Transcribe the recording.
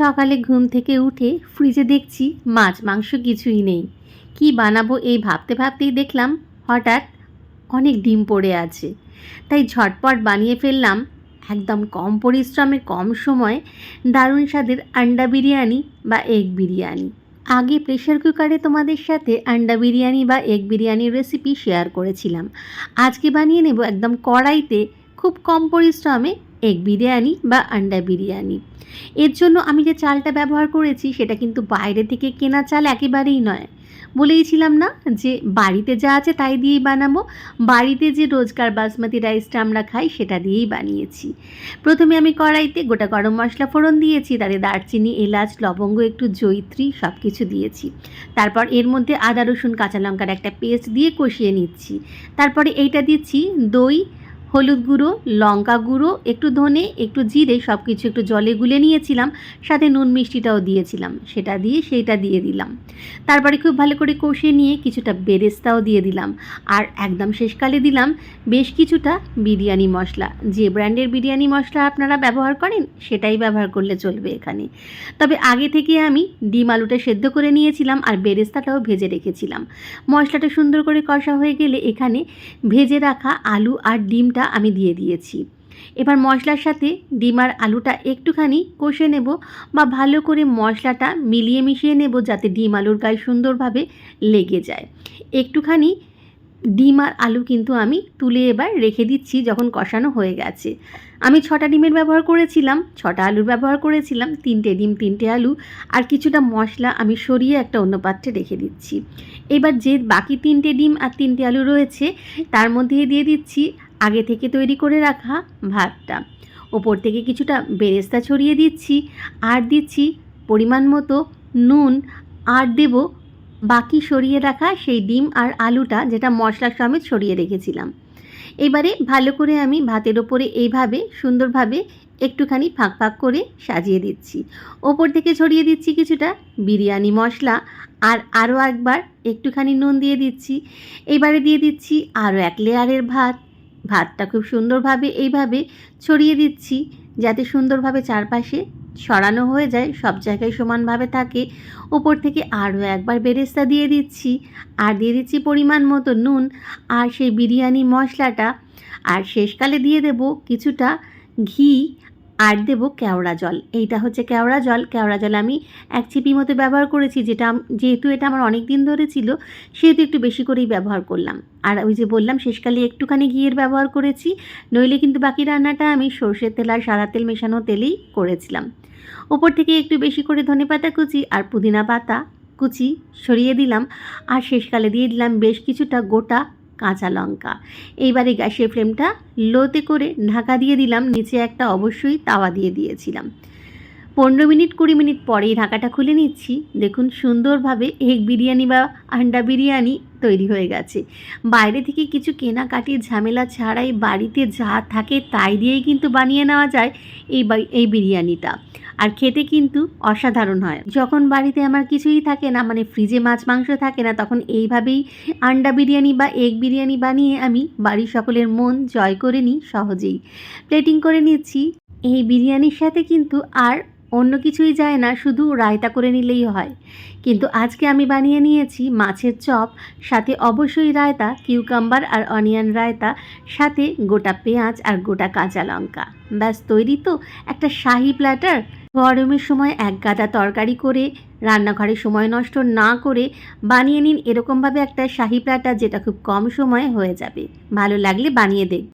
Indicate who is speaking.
Speaker 1: সকালে ঘুম থেকে উঠে ফ্রিজে দেখছি মাছ, মাংস কিছুই নেই। কি বানাবো এই ভাবতে ভাবতেই দেখলাম হঠাৎ অনেক ডিম পড়ে আছে। তাই ঝটপট বানিয়ে ফেললাম। একদম কম পরিশ্রমে কম সময়ে দারুণ স্বাদের আন্ডা বিরিয়ানি বা এগ বিরিয়ানি। আগে প্রেশার কুকারে তোমাদের সাথে আন্ডা বিরিয়ানি বা এগ বিরিয়ানির রেসিপি শেয়ার করেছিলাম। আজকে বানিয়ে নেব একদম কড়াইতে খুব কম পরিশ্রমে এগ বিরিয়ানি বা আন্ডা বিরিয়ানি। এর জন্য আমি যে চালটা ব্যবহার করেছি, সেটা কিন্তু বাইরে থেকে কেনা চাল একেবারেই নয়। বলেইছিলাম না যে বাড়িতে যা আছে তাই দিয়েই বানাবো। বাড়িতে যে রোজকার বাসমতি রাইসটা আমরা খাই, সেটা দিয়েই বানিয়েছি। প্রথমে আমি কড়াইতে গোটা গরম মশলা ফোড়ন দিয়েছি, তাতে দারচিনি, এলাচ, লবঙ্গ, একটু জৈত্রী সব কিছু দিয়েছি। তারপর এর মধ্যে আদা, রসুন, কাঁচা লঙ্কার একটা পেস্ট দিয়ে কষিয়ে নিচ্ছি। তারপরে এইটা দিচ্ছি দই হলুদ গুঁড়ো, লঙ্কা গুঁড়ো, একটু ধনে, একটু জিরে সব কিছু একটু জলে গুলে নিয়েছিলাম। সাথে নুন মিষ্টিটাও দিয়েছিলাম। সেটা দিয়ে সেইটা দিয়ে দিলাম। তারপরে খুব ভালো করে কষিয়ে নিয়ে কিছুটা বেরেস্তাও দিয়ে দিলাম। আর একদম শেষকালে দিলাম বেশ কিছুটা বিরিয়ানি মশলা। যে ব্র্যান্ডের বিরিয়ানি মশলা আপনারা ব্যবহার করেন, সেটাই ব্যবহার করলে চলবে এখানে। তবে আগে থেকে আমি ডিম আলুটা সেদ্ধ করে নিয়েছিলাম আর বেরেস্তাটাও ভেজে রেখেছিলাম। মশলাটা সুন্দর করে কষা হয়ে গেলে এখানে ভেজে রাখা আলু আর ডিমটা আমি দিয়ে দিয়েছি। এবার মশলার সাথে ডিম আর আলুটা একটুখানি কষে নেব বা ভালো করে মশলাটা মিলিয়ে মিশিয়ে নেব যাতে ডিম আলুর গায়ে সুন্দরভাবে লেগে যায়। একটুখানি ডিম আর আলু কিন্তু আমি তুলে এবার রেখে দিচ্ছি যখন কষানো হয়ে গেছে। আমি ছটা ডিমের ব্যবহার করেছিলাম, ছটা আলুর ব্যবহার করেছিলাম, তিনটে ডিম, তিনটে আলু আর কিছুটা মশলা আমি সরিয়ে একটা অন্য পাত্রে রেখে দিচ্ছি। এবার যে বাকি তিনটে ডিম আর তিনটে আলু রয়েছে, তার মধ্যে দিয়ে দিচ্ছি আগে থেকে তৈরি করে রাখা ভাতটা। ওপর থেকে কিছুটা বেরেস্তা ছড়িয়ে দিচ্ছি, আর দিচ্ছি পরিমাণ মতো নুন, আর দেব বাকি সরিয়ে রাখা সেই ডিম আর আলুটা যেটা মশলা সমেত সরিয়ে রেখেছিলাম। এবারে ভালো করে আমি ভাতের ওপরে এইভাবে সুন্দরভাবে একটুখানি ফাঁক ফাঁক করে সাজিয়ে দিচ্ছি। ওপর থেকে ছড়িয়ে দিচ্ছি কিছুটা বিরিয়ানি মশলা, আর আরও একবার একটুখানি নুন দিয়ে দিচ্ছি। এবারে দিয়ে দিচ্ছি আরও এক লেয়ারের ভাত। ভাতটা খুব সুন্দরভাবে এইভাবে ছড়িয়ে দিচ্ছি যাতে সুন্দরভাবে চারপাশে সরানো হয়ে যায়, সব জায়গায় সমানভাবে থাকে। ওপর থেকে আরও একবার বেরেস্তা দিয়ে দিচ্ছি। আর দিয়ে দিচ্ছি পরিমাণ মতো নুন আর সেই বিরিয়ানি মশলাটা। আর শেষকালে দিয়ে দেব কিছুটা ঘি আর দেবো কেওড়া জল। এইটা হচ্ছে কেওড়া জল। কেওড়া জল আমি এক চিপি মতো ব্যবহার করেছি, যেটা যেহেতু এটা আমার অনেক দিন ধরে ছিল, সেহেতু একটু বেশি করেই ব্যবহার করলাম। আর ওই যে বললাম, শেষকালে একটুখানি ঘিয়ের ব্যবহার করেছি, নইলে কিন্তু বাকি রান্নাটা আমি সর্ষের তেল আর সাদা তেল মেশানো তেলেই করেছিলাম। ওপর থেকে একটু বেশি করে ধনেপাতা কুচি আর পুদিনা পাতা কুচি সরিয়ে দিলাম, আর শেষকালে দিয়ে দিলাম বেশ কিছুটা গোটা কাঁচা লঙ্কা। এইবারে গ্যাসের ফ্লেমটা লোতে করে ঢাকা দিয়ে দিলাম, নিচে একটা অবশ্যই তাওয়া দিয়ে দিয়েছিলাম। পনেরো মিনিট কুড়ি মিনিট পরেই ঢাকাটা খুলে নিচ্ছি। দেখুন, সুন্দরভাবে এগ বিরিয়ানি বা আন্ডা বিরিয়ানি তৈরি হয়ে গেছে। বাইরে থেকে কিছু কেনাকাটির ঝামেলা ছাড়াই বাড়িতে যা থাকে তাই দিয়েই কিন্তু বানিয়ে নেওয়া যায় এই এই বিরিয়ানিটা। আর খেতে কিন্তু অসাধারণ হয়। যখন বাড়িতে আমার কিছুই থাকে না মানে ফ্রিজে মাছ মাংস থাকে না, তখন এইভাবেই আন্ডা বিরিয়ানি বা এগ বিরিয়ানি বানিয়ে আমি বাড়ির সকলের মন জয় করে নিই সহজেই। প্লেটিং করে নিচ্ছি। এই বিরিয়ানির সাথে কিন্তু আর অন্য কিছুই যায় না, শুধু রায়তা করে নিলেই হয়। কিন্তু আজকে আমি বানিয়ে নিয়েছি মাছের চপ, সাথে অবশ্যই রায়তা, কিউকাম্বার আর অনিয়ন রায়তা, সাথে গোটা পেঁয়াজ আর গোটা কাঁচা লঙ্কা। ব্যাস, তৈরি তো একটা শাহি প্ল্যাটার। গরমের সময় এক গাদা তরকারি করে, রান্নাঘরে সময় নষ্ট না করে বানিয়ে নিন এরকমভাবে একটা শাহি প্ল্যাটার যেটা খুব কম সময়ে হয়ে যাবে। ভালো লাগলে বানিয়ে দেখ